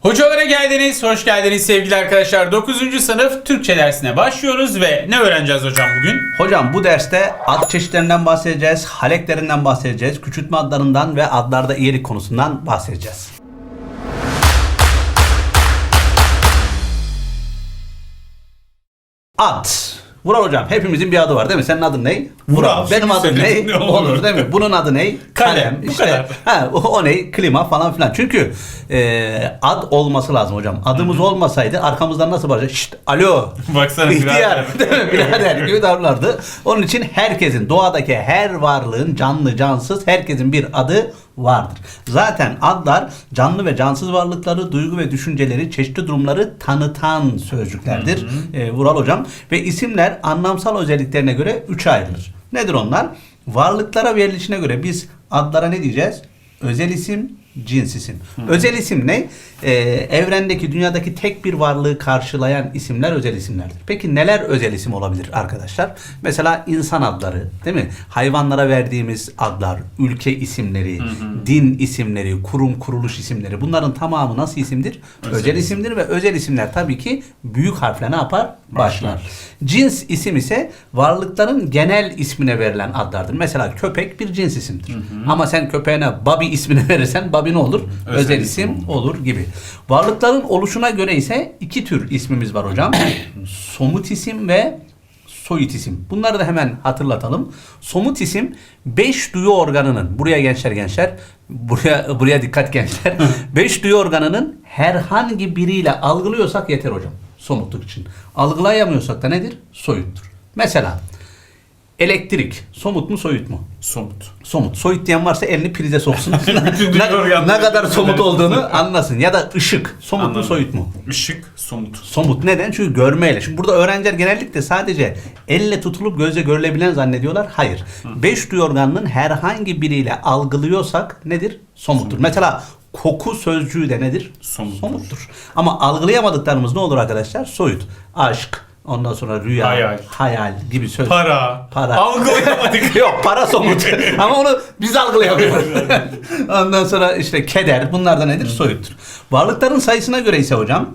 Hocalara geldiniz, hoş geldiniz sevgili arkadaşlar. 9. sınıf Türkçe dersine başlıyoruz ve ne öğreneceğiz hocam bugün? Hocam bu derste ad çeşitlerinden bahsedeceğiz, haleklerinden bahsedeceğiz, küçültme adlarından ve adlarda iyilik konusundan bahsedeceğiz. Ad. Vural hocam hepimizin bir adı var değil mi? Senin adın ne? Vural. Benim Şimdi adım ne? olur. Olur değil mi? Bunun adı ne? Kalem, bu kadar. Ha, o, o ne? Klima falan filan. Çünkü e, ad olması lazım hocam. Adımız olmasaydı arkamızdan nasıl bağıracak? Şşt, alo. Baksana İhtiyar, birader. değil mi? Birader gibi davranırdı. Onun için herkesin, doğadaki her varlığın, canlı, cansız, herkesin bir adı vardır. Zaten adlar canlı ve cansız varlıkları, duygu ve düşünceleri, çeşitli durumları tanıtan sözcüklerdir. Ee, Vural hocam. Ve isimler anlamsal özelliklerine göre üçe ayrılır. Nedir onlar? Varlıklara verilişine göre biz adlara ne diyeceğiz? Özel isim, cins isim. Özel isim ne? Ee, evrendeki, dünyadaki tek bir varlığı karşılayan isimler özel isimlerdir. Peki neler özel isim olabilir arkadaşlar? Mesela insan adları, değil mi? Hayvanlara verdiğimiz adlar, ülke isimleri, din isimleri, kurum kuruluş isimleri. Bunların tamamı nasıl isimdir? Özel, isimdir ve özel isimler tabii ki büyük harfle ne yapar? Başlar. Cins isim ise varlıkların genel ismine verilen adlardır. Mesela köpek bir cins isimdir. Ama sen köpeğine Bobby ismini verirsen Bobby ne olur? Özel Özel, isim olur gibi. Varlıkların oluşuna göre ise iki tür ismimiz var hocam. Somut isim ve soyut isim. Bunları da hemen hatırlatalım. Somut isim 5 duyu organının buraya gençler gençler buraya buraya dikkat gençler. 5 duyu organının herhangi biriyle algılıyorsak yeter hocam somutluk için. Algılayamıyorsak da nedir? Soyuttur. Mesela elektrik somut mu soyut mu? Somut. Somut. Soyut diyen varsa elini prize soksun. Ne, ne kadar somut olduğunu anlasın. Ya da ışık. Somut Anladım. mu soyut mu? Işık, somut. Somut neden? Çünkü görmeyle. Şimdi burada öğrenciler genellikle sadece elle tutulup gözle görülebilen zannediyorlar. Hayır. Beş duyu organının herhangi biriyle algılıyorsak nedir? Somuttur. Mesela koku sözcüğü de nedir? Somuttur. Somuttur. Ama algılayamadıklarımız ne olur arkadaşlar? Soyut. Aşk, ondan sonra rüya, Hayal. hayal gibi söz. Para. Para. Algılayamadık. Yok para somut. Ama onu biz algılayamıyoruz. Ondan sonra işte keder. Bunlar da nedir? Soyuttur. Varlıkların sayısına göre ise hocam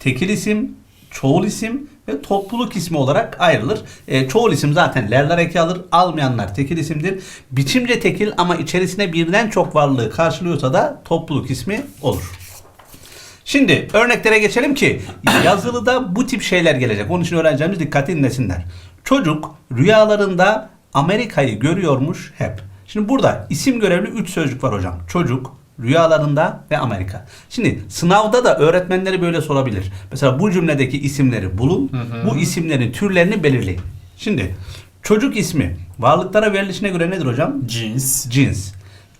tekil isim, çoğul isim ve topluluk ismi olarak ayrılır. E, çoğul isim zaten lerler eki alır. Almayanlar tekil isimdir. Biçimce tekil ama içerisine birden çok varlığı karşılıyorsa da topluluk ismi olur. Şimdi örneklere geçelim ki yazılıda bu tip şeyler gelecek. Onun için öğrencilerimiz dikkatli dinlesinler. Çocuk rüyalarında Amerika'yı görüyormuş hep. Şimdi burada isim görevli 3 sözcük var hocam. Çocuk, rüyalarında ve Amerika. Şimdi sınavda da öğretmenleri böyle sorabilir. Mesela bu cümledeki isimleri bulun. Bu isimlerin türlerini belirleyin. Şimdi çocuk ismi varlıklara verilişine göre nedir hocam? Cins. cins.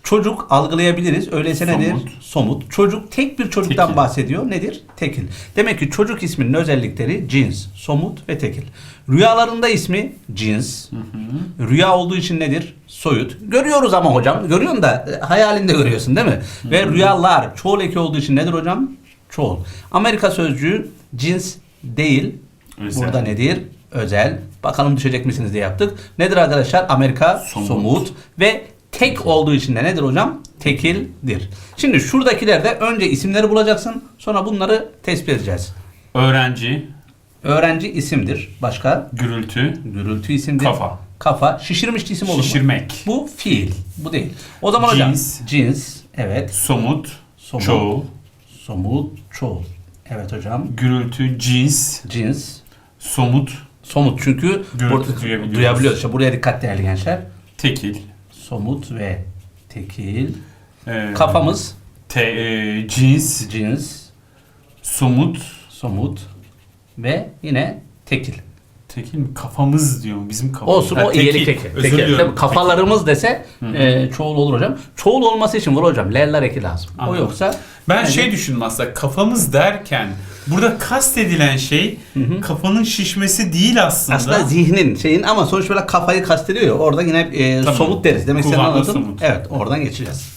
Çocuk algılayabiliriz. Öyleyse nedir? Somut. Somut. Çocuk tek bir çocuktan Tekil. bahsediyor. Nedir? Tekil. Demek ki çocuk isminin özellikleri cins, somut ve tekil. Rüyalarında ismi cins. Rüya olduğu için nedir? Soyut. Görüyoruz ama hocam. Görüyorsun da e, hayalinde görüyorsun değil mi? Ve rüyalar çoğul eki olduğu için nedir hocam? Çoğul. Amerika sözcüğü cins değil. Özel. Burada nedir? Özel. Bakalım düşecek misiniz diye yaptık. Nedir arkadaşlar? Amerika Somut. somut ve tek olduğu için de nedir hocam? Tekildir. Şimdi şuradakilerde önce isimleri bulacaksın. Sonra bunları tespit edeceğiz. Öğrenci. Öğrenci isimdir. Başka? Gürültü. Gürültü isimdir. Kafa. Kafa. Şişirmiş isim olur mu? Şişirmek. Bu fiil. Bu değil. O zaman hocam. Cins. Cins. Evet. Somut. Somut. Çoğul. Somut. Çoğul. Evet hocam. Gürültü. Cins. Cins. Somut. Somut çünkü Gürültü burada- duyabiliyoruz. duyabiliyoruz. İşte buraya dikkat değerli gençler. Tekil. Somut ve tekil. Ee, Kafamız Te, e, cins. cins, Somut. somut ve yine tekil. Tekil mi? Kafamız diyor. Bizim kafamız. Olsun Ha, o iyilik tekil. Özür tekil. diliyorum. Tabii Kafalarımız dese e, çoğul olur hocam. Çoğul olması için var hocam. Lerler eki lazım. Anladım. O yoksa Ben Yani- şey düşündüm aslında kafamız derken burada kastedilen şey kafanın şişmesi değil aslında. aslında zihnin şeyin ama sonuç olarak kafayı kastediyor ya. Orada yine e, Tamam. somut deriz. Demek Kullandığı anladın. somut. Evet oradan geçeceğiz.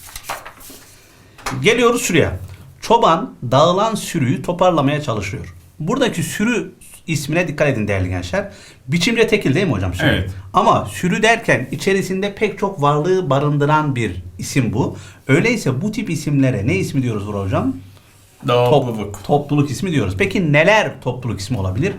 Geliyoruz şuraya. Çoban dağılan sürüyü toparlamaya çalışıyor. Buradaki sürü ismine dikkat edin değerli gençler. Biçimce tekil değil mi hocam? Sürü? Evet. Ama sürü derken içerisinde pek çok varlığı barındıran bir isim bu. Öyleyse bu tip isimlere ne ismi diyoruz burada hocam? Topluluk. Top- topluluk ismi diyoruz. Peki neler topluluk ismi olabilir?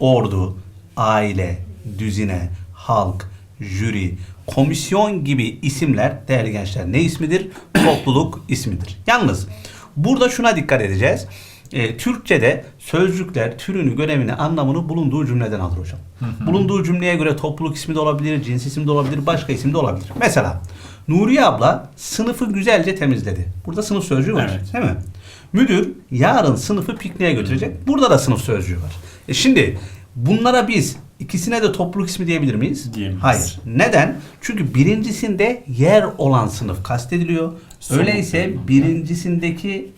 Ordu, aile, düzine, halk, jüri, komisyon gibi isimler değerli gençler ne ismidir? Topluluk ismidir. Yalnız burada şuna dikkat edeceğiz. E, Türkçe'de sözcükler türünü, görevini, anlamını bulunduğu cümleden alır hocam. Bulunduğu cümleye göre topluluk ismi de olabilir, cins ismi de olabilir, başka isim de olabilir. Mesela Nuriye abla sınıfı güzelce temizledi. Burada sınıf sözcüğü var. Evet. Değil mi? Müdür yarın sınıfı pikniğe götürecek. Burada da sınıf sözcüğü var. E şimdi bunlara biz ikisine de topluluk ismi diyebilir miyiz? Diyemeyiz. Hayır. Neden? Çünkü birincisinde yer olan sınıf kastediliyor. Öyleyse birincisindeki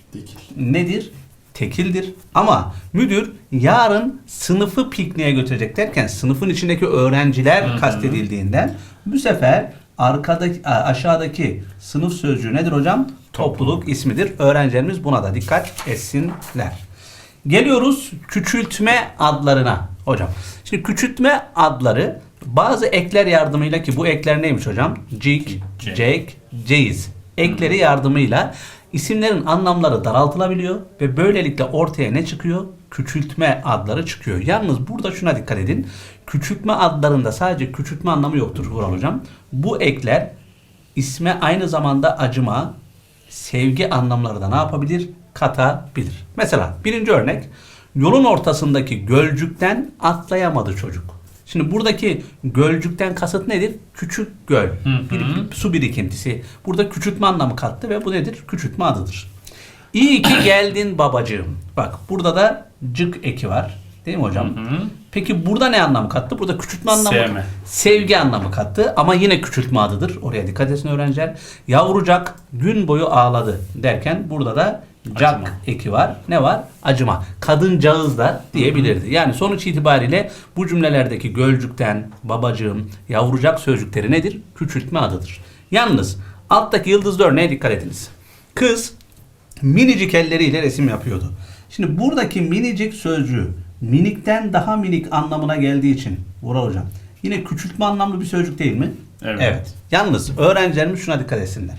nedir? Tekildir. Ama müdür yarın sınıfı pikniğe götürecek derken sınıfın içindeki öğrenciler kastedildiğinden bu sefer arkadaki aşağıdaki sınıf sözcüğü nedir hocam? Topluluk ismidir. Öğrencilerimiz buna da dikkat etsinler. Geliyoruz küçültme adlarına hocam. Şimdi küçültme adları bazı ekler yardımıyla ki bu ekler neymiş hocam? Cik, Cek. Ceyiz ekleri yardımıyla isimlerin anlamları daraltılabiliyor ve böylelikle ortaya ne çıkıyor? Küçültme adları çıkıyor. Yalnız burada şuna dikkat edin. Küçültme adlarında sadece küçültme anlamı yoktur Vural Hocam. Bu ekler isme aynı zamanda acıma, sevgi anlamları da ne yapabilir? Katabilir. Mesela birinci örnek yolun ortasındaki gölcükten atlayamadı çocuk. Şimdi buradaki gölcükten kasıt nedir? Küçük göl. Bir, bir su birikintisi. Burada küçültme anlamı kattı ve bu nedir? Küçültme adıdır. İyi ki geldin babacığım. Bak burada da cık eki var. Değil mi hocam? Peki burada ne anlam kattı? Burada küçültme anlamı. Sevme. Sevgi anlamı kattı ama yine küçültme adıdır. Oraya dikkat etsin öğrenciler. Yavrucak gün boyu ağladı derken burada da cak Acıma. eki var. Ne var? Acıma. Kadıncağız da diyebilirdi. Yani sonuç itibariyle bu cümlelerdeki gölcükten, babacığım, yavrucak sözcükleri nedir? Küçültme adıdır. Yalnız alttaki yıldızlı örneğe dikkat ediniz. Kız minicik elleriyle resim yapıyordu. Şimdi buradaki minicik sözcüğü minikten daha minik anlamına geldiği için Vural Hocam yine küçültme anlamlı bir sözcük değil mi? Evet. Yalnız öğrencilerimiz şuna dikkat etsinler.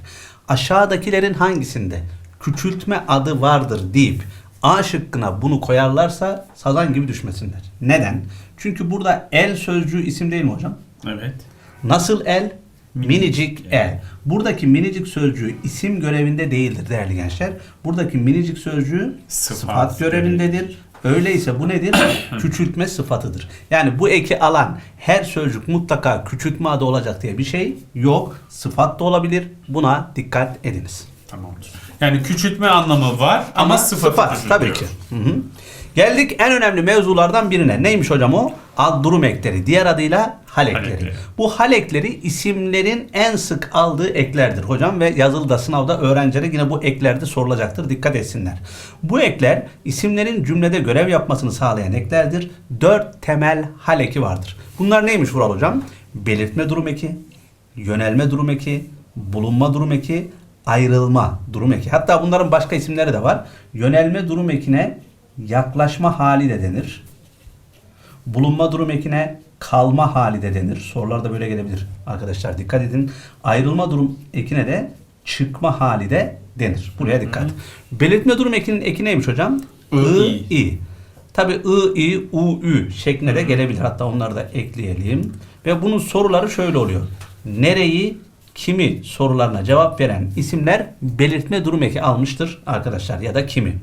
Aşağıdakilerin hangisinde küçültme adı vardır deyip A şıkkına bunu koyarlarsa sazan gibi düşmesinler. Neden? Çünkü burada el sözcüğü isim değil mi hocam? Evet. Nasıl el? Minicik el. Buradaki minicik sözcüğü isim görevinde değildir değerli gençler. Buradaki minicik sözcüğü Sıfat sıfat, görevindedir. Öyleyse bu nedir? Küçültme sıfatıdır. Yani bu eki alan her sözcük mutlaka küçültme adı olacak diye bir şey yok. Sıfat da olabilir. Buna dikkat ediniz. Tamamdır. Yani küçültme anlamı var ama, sıfatı tabii ki. Hı hı. Geldik en önemli mevzulardan birine. Neymiş hocam o? Durum ekleri. Diğer adıyla hal ekleri. ekleri. Bu hal ekleri isimlerin en sık aldığı eklerdir hocam ve yazılıda sınavda öğrencilere yine bu eklerde sorulacaktır. Dikkat etsinler. Bu ekler isimlerin cümlede görev yapmasını sağlayan eklerdir. Dört temel hal eki vardır. Bunlar neymiş Vural hocam? Belirtme durum eki, yönelme durum eki, bulunma durum eki, ayrılma durum eki. Hatta bunların başka isimleri de var. Yönelme durum ekine yaklaşma hali de denir. Bulunma durum ekine kalma hali de denir. Sorular da böyle gelebilir. Arkadaşlar dikkat edin. Ayrılma durum ekine de çıkma hali de denir. Buraya dikkat. Belirtme durum ekinin eki neymiş hocam? I, I, I. Tabi I, I, U, Ü şeklinde de gelebilir. Hatta onları da ekleyelim. Ve bunun soruları şöyle oluyor. Nereyi, kimi sorularına cevap veren isimler belirtme durum eki almıştır arkadaşlar ya da kimi.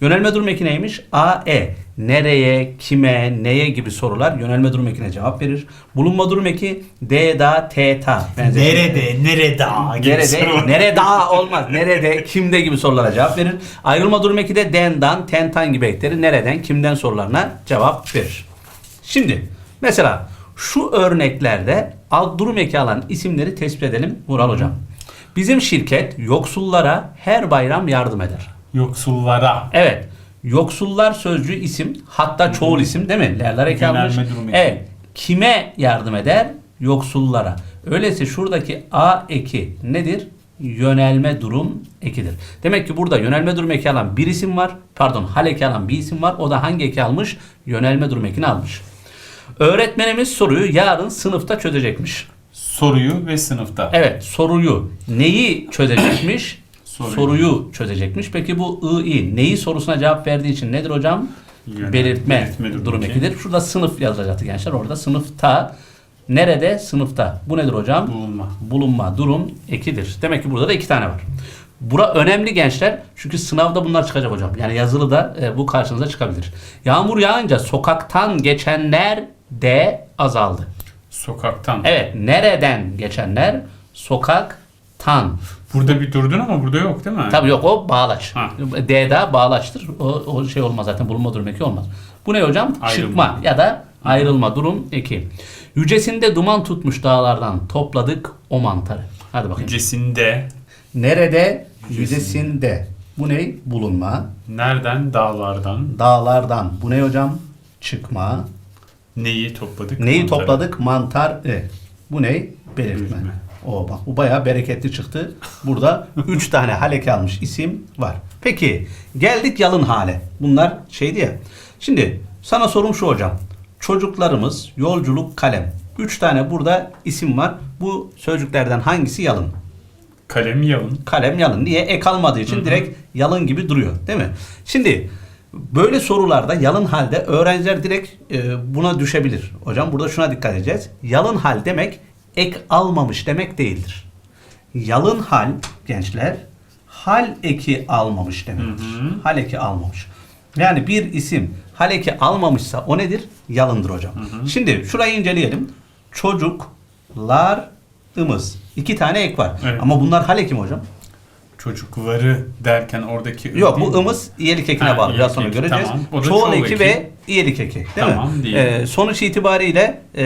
Yönelme durum eki neymiş? A, E. Nereye, kime, neye gibi sorular yönelme durum ekine cevap verir. Bulunma durum eki D, da, T, ta. Nerede, nerede gibi Nerede? soru. Nerede? olmaz. Nerede? Kimde gibi sorulara cevap verir. Ayrılma durum eki de den, dan, ten, tan gibi ekleri nereden, kimden sorularına cevap verir. Şimdi mesela şu örneklerde alt durum eki alan isimleri tespit edelim Vural Hocam. Bizim şirket yoksullara her bayram yardım eder. Yoksullara. Evet. Yoksullar sözcüğü isim hatta çoğul isim değil mi? Lerler eki almış. durum eki. Evet. Kime yardım eder? Yoksullara. Öyleyse şuradaki A eki nedir? Yönelme durum ekidir. Demek ki burada yönelme durum eki alan bir isim var. Pardon hal eki alan bir isim var. O da hangi eki almış? Yönelme durum ekini almış. Öğretmenimiz soruyu yarın sınıfta çözecekmiş. Soruyu ve sınıfta. Evet soruyu neyi çözecekmiş? Soruyu. soruyu çözecekmiş. Peki bu I, I neyi sorusuna cevap verdiği için nedir hocam? Yönel- belirtme, belirtme durum ekidir. Şurada sınıf yazacaktı gençler. Orada sınıfta. Nerede? Sınıfta. Bu nedir hocam? Bulunma. Bulunma durum ekidir. Demek ki burada da iki tane var. Bura önemli gençler. Çünkü sınavda bunlar çıkacak hocam. Yani yazılı da e, bu karşınıza çıkabilir. Yağmur yağınca sokaktan geçenler de azaldı. Sokaktan. Evet, nereden geçenler? Sokaktan. Burada bir durdun ama burada yok değil mi? Tabii yok o bağlaç. Ha. D'da bağlaçtır. O, o şey olmaz zaten bulunma durum eki olmaz. Bu ne hocam? Ayrılma. Çıkma ya da ayrılma durum eki. Yücesinde duman tutmuş dağlardan topladık o mantarı. Hadi bakayım. Yücesinde Nerede? Yüzesinde. Bu ne? Bulunma. nereden? Dağlardan. Dağlardan. Bu ne hocam? Çıkma. Neyi topladık? Neyi Mantarı. topladık? Mantar. E. Bu ne? Belirtme. Belirtme. O bak bu bayağı bereketli çıktı. Burada 3 tane haleke almış isim var. Peki geldik yalın hale. Bunlar şeydi ya. Şimdi sana sorum şu hocam. Çocuklarımız, yolculuk, kalem. 3 tane burada isim var. Bu sözcüklerden hangisi yalın? Kalem yalın. kalem yalın. Niye? Ek almadığı için direkt yalın gibi duruyor. Değil mi? Şimdi böyle sorularda yalın halde öğrenciler direkt e, buna düşebilir. Hocam burada şuna dikkat edeceğiz. Yalın hal demek ek almamış demek değildir. Yalın hal gençler hal eki almamış demektir. Hal eki almamış. Yani bir isim hal eki almamışsa o nedir? Yalındır hocam. Şimdi şurayı inceleyelim. Çocuklarımız. İki tane ek var. Evet. Ama bunlar hal eki mi hocam? Çocukları derken oradaki Yok bu ımız iyelik ekine bağlı. Biraz sonra göreceğiz. tamam. Çoğul, eki, ve iyelik eki. Değil Tamam, mi? değil. Ee, sonuç itibariyle e,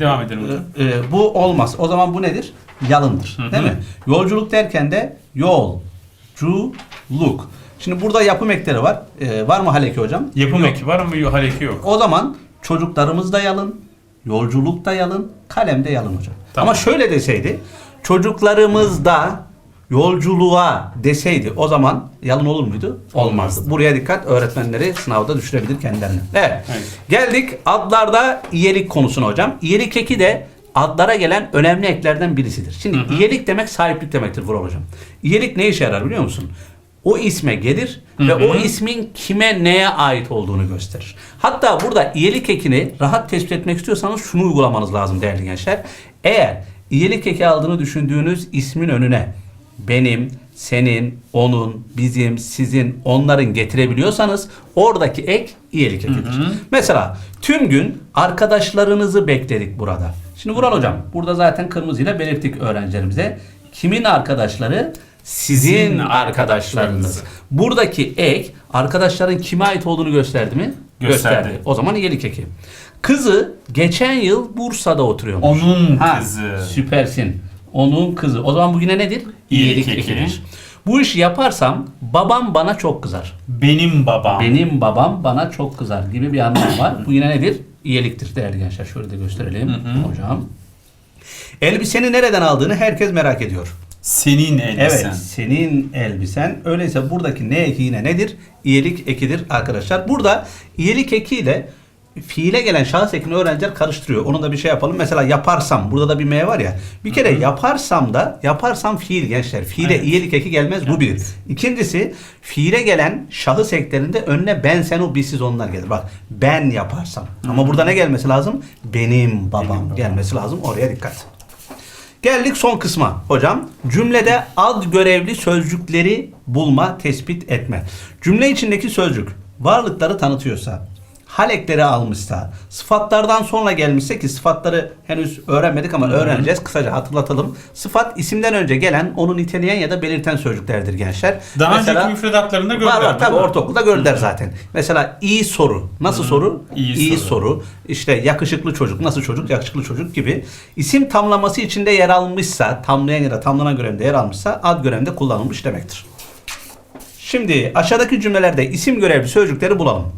Devam edelim hocam. e, bu olmaz. O zaman bu nedir? Yalındır. Hı hı. Değil mi? Yolculuk derken de yolculuk. Şimdi burada yapım ekleri var. Ee, var mı haleki hocam? Yapım Yok. eki var ama hal eki yok. O zaman çocuklarımız da yalın, yolculuk da yalın, kalem de yalın hocam. Tamam. Ama şöyle deseydi, çocuklarımız da yolculuğa deseydi o zaman yalın olur muydu? Olmazdı. Buraya dikkat öğretmenleri sınavda düşürebilir kendilerini. Evet. Evet. Geldik adlarda iyelik konusuna hocam. İyelik eki de adlara gelen önemli eklerden birisidir. Şimdi iyelik demek sahiplik demektir Vural hocam. İyelik ne işe yarar biliyor musun? O isme gelir ve o ismin kime neye ait olduğunu gösterir. Hatta burada iyelik ekini rahat tespit etmek istiyorsanız şunu uygulamanız lazım değerli gençler. Eğer iyelik eki aldığını düşündüğünüz ismin önüne benim, senin, onun, bizim, sizin, onların getirebiliyorsanız oradaki ek iyilik ekidir. Mesela tüm gün arkadaşlarınızı bekledik burada. Şimdi Vural hocam burada zaten kırmızıyla belirttik öğrencilerimize. Kimin arkadaşları? Sizin, Sizin arkadaşlarınız. Buradaki ek arkadaşların kime ait olduğunu gösterdi mi? Gösterdi. O zaman iyilik eki. Kızı geçen yıl Bursa'da oturuyormuş. Onun Ha, kızı. Süpersin. Onun kızı. O zaman bugün ne nedir? İyilik İyilik eki. ekidir. Bu işi yaparsam babam bana çok kızar. Benim babam. Benim babam bana çok kızar gibi bir anlam var. Bu yine nedir? İyiliktir değerli gençler. Şöyle de gösterelim hocam. Elbiseni nereden aldığını herkes merak ediyor. Senin elbisen. Evet, senin elbisen. Öyleyse buradaki ne eki yine nedir? İyelik ekidir arkadaşlar. Burada iyelik ekiyle fiile gelen şahıs ekini öğrenciler karıştırıyor. Onu da bir şey yapalım. Mesela yaparsam, burada da bir M var ya. Bir kere yaparsam da, yaparsam fiil gençler. Fiile Evet. iyelik eki gelmez. Bu bir. İkincisi fiile gelen şahıs eklerinde önüne ben, sen, o, bizsiz onlar gelir. Bak ben yaparsam. Ama burada ne gelmesi lazım? Benim babam, babam. gelmesi lazım. Oraya dikkat. Geldik son kısma hocam. Cümlede ad görevli sözcükleri bulma, tespit etme. Cümle içindeki sözcük varlıkları tanıtıyorsa, hal ekleri almışsa, sıfatlardan sonra gelmişse ki sıfatları henüz öğrenmedik ama öğreneceğiz. Kısaca hatırlatalım. Sıfat isimden önce gelen, onu niteleyen ya da belirten sözcüklerdir gençler. Daha Mesela- önceki müfredatlarında gördüm. Var var tabii ortaokulda gördüler zaten. Mesela iyi soru. Nasıl soru? İyi soru. soru. İşte yakışıklı çocuk. Nasıl çocuk? Yakışıklı çocuk gibi. İsim tamlaması içinde yer almışsa, tamlayan ya da tamlanan görevde yer almışsa ad görevinde kullanılmış demektir. Şimdi aşağıdaki cümlelerde isim görevli sözcükleri bulalım.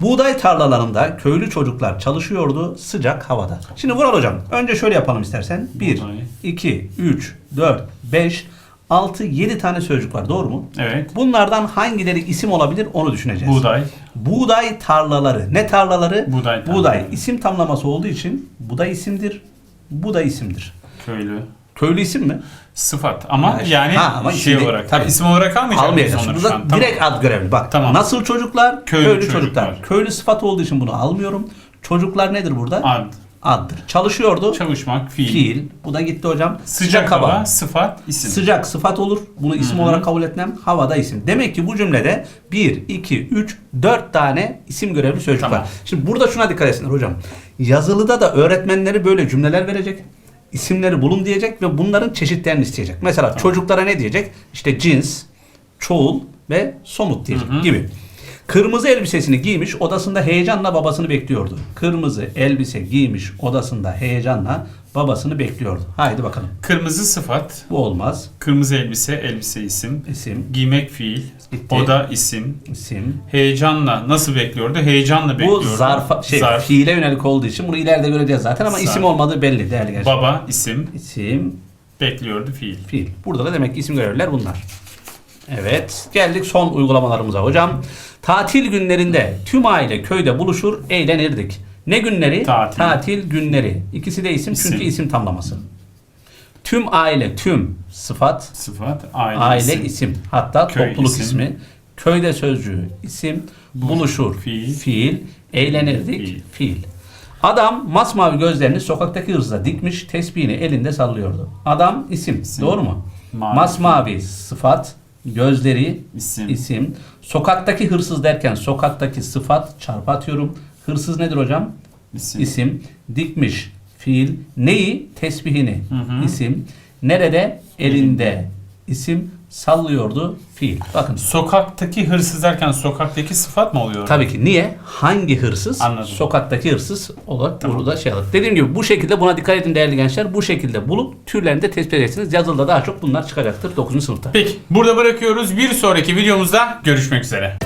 Buğday tarlalarında köylü çocuklar çalışıyordu sıcak havada. Şimdi Vural hocam önce şöyle yapalım istersen. 1, Buğday. 2, 3, 4, 5, 6, 7 tane sözcük var doğru mu? Evet. Bunlardan hangileri isim olabilir onu düşüneceğiz. Buğday. Buğday tarlaları. Ne tarlaları? Buğday tarlaları. Buğday. İsim tamlaması olduğu için bu da isimdir. Bu da isimdir. Köylü. Köylü isim mi? Sıfat ama Ha, yani ha, ama şey şimdi- olarak. tabii. isim olarak almayacak Almayacağız. mıyız Burada şu an? direkt ad görevli. Bak Tamam. nasıl çocuklar? Köylü Köylü, çocuklar. çocuklar. Köylü sıfat olduğu için bunu almıyorum. Çocuklar nedir burada? Ad, Addır. Çalışıyordu. çalışmak, fiil. Fiil. Bu da gitti hocam. Sıcak hava, sıfat, isim. Sıcak sıfat olur. Bunu isim olarak kabul etmem. Havada isim. Demek ki bu cümlede 1, 2, 3, 4 tane isim görevli sözcük Tamam. var. Şimdi burada şuna dikkat etsinler hocam. Yazılıda da öğretmenleri böyle cümleler verecek. İsimleri bulun diyecek ve bunların çeşitlerini isteyecek. Mesela çocuklara ne diyecek? İşte cins, çoğul ve somut diyecek gibi. Kırmızı elbisesini giymiş, odasında heyecanla babasını bekliyordu. Kırmızı elbise giymiş, odasında heyecanla babasını bekliyordu. Haydi bakalım. Kırmızı sıfat, Bu olmaz. kırmızı elbise, elbise isim. İsim, Giymek fiil, Bitti. oda isim. isim. Heyecanla nasıl bekliyordu? Heyecanla Bu bekliyordu. zarfa, şey, Zarf, fiile yönelik olduğu için bunu ileride göreceğiz zaten ama Zarf. isim olmadığı belli değerli gençler. baba isim, İsim, bekliyordu fiil. fiil. Burada da demek ki isim görevliler bunlar. Evet, geldik son uygulamalarımıza hocam. Tatil günlerinde tüm aile köyde buluşur, eğlenirdik. Ne günleri? Tatil. günleri. İkisi de isim, İsim. çünkü isim tamlaması. Tüm aile, tüm sıfat, Sıfat, aile, aile isim. isim. Hatta Köy topluluk isim. ismi. Köyde sözcüğü isim. Buluşur. Fiil. Fiil. Eğlenirdik. Fiil. Fiil. Adam masmavi gözlerini sokaktaki hırsıza dikmiş, tesbihini elinde sallıyordu. Adam isim. İsim. Doğru mu? Mavi. Masmavi sıfat, gözleri İsim. isim. Sokaktaki hırsız derken sokaktaki sıfat çarpı atıyorum. Hırsız nedir hocam? İsim. İsim. Dikmiş fiil. Neyi? Tesbihini. isim. Nerede? Elinde. İsim. Sallıyordu fiil. Bakın. Sokaktaki hırsız derken sokaktaki sıfat mı oluyor? Tabii ki niye? Hangi hırsız? Anladım. Sokaktaki hırsız olarak burada şey alır. Dediğim gibi bu şekilde buna dikkat edin değerli gençler. Bu şekilde bulup türlerini de tespit edeceksiniz. Yazılıda daha çok bunlar çıkacaktır 9. sınıfta. Peki burada bırakıyoruz. Bir sonraki videomuzda görüşmek üzere.